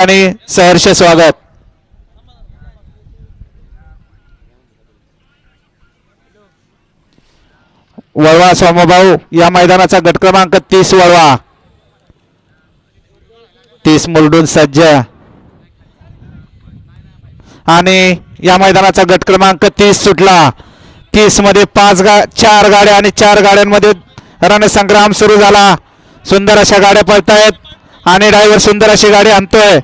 आणि सहर्ष स्वागत. वळवा सोमभाऊ या मैदानाचा गट क्रमांक तीस वळवा. तीस मुलडून सज्ज. आणि या मैदानाचा गट क्रमांक तीस सुटला. तीसमध्ये पाच गा चार गाड्या आणि चार गाड्यांमध्ये रणसंग्राम सुरू झाला. सुंदर अशा गाड्या पळतायत आणि ड्रायव्हर सुंदर अशी गाडी आणतोय.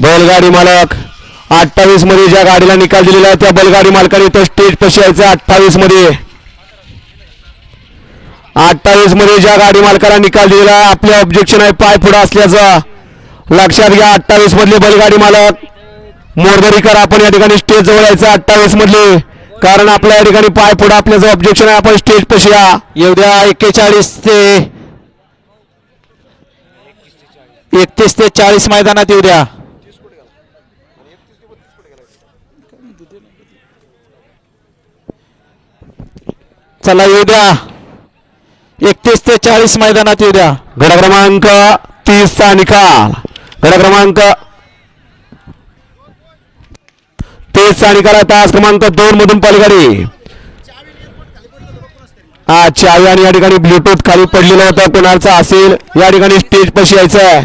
बैलगाडी मालक अठ्ठावीसमध्ये ज्या गाडीला निकाल दिलेला आहे त्या बैलगाडी मालकाने इथं स्टेज पशी यायचं अठ्ठावीसमध्ये. अठ्ठावीसमध्ये ज्या गाडी मालकाला निकाल दिलेला आहे आपले ऑब्जेक्शन आहे पाय पुढे असल्याचं. लक्षात घ्या अठ्ठावीस मधले बैलगाडी मालक. मोरदरीकर आपण या ठिकाणी स्टेज जवळ यायचं अठ्ठावीस मधले. कारण आपल्या या ठिकाणी पाय पुढे आपल्याचं ऑब्जेक्शन आहे आपण स्टेज पशी या एवढ्या एक्केचाळीस ते एकतीस ते चाळीस मैदानात येऊ द्या चला येऊ द्या. एकतीस ते चाळीस मैदानात येऊ द्या. गड क्रमांक तीस चा निकाल. गड क्रमांक तीस चा निकाल तास क्रमांक दोन मधून पलगाडी हा चावी आणि या ठिकाणी ब्लूटूथ खाली पडलेला होता. कोणाचा असेल? या ठिकाणी स्टेज पशी यायचं आहे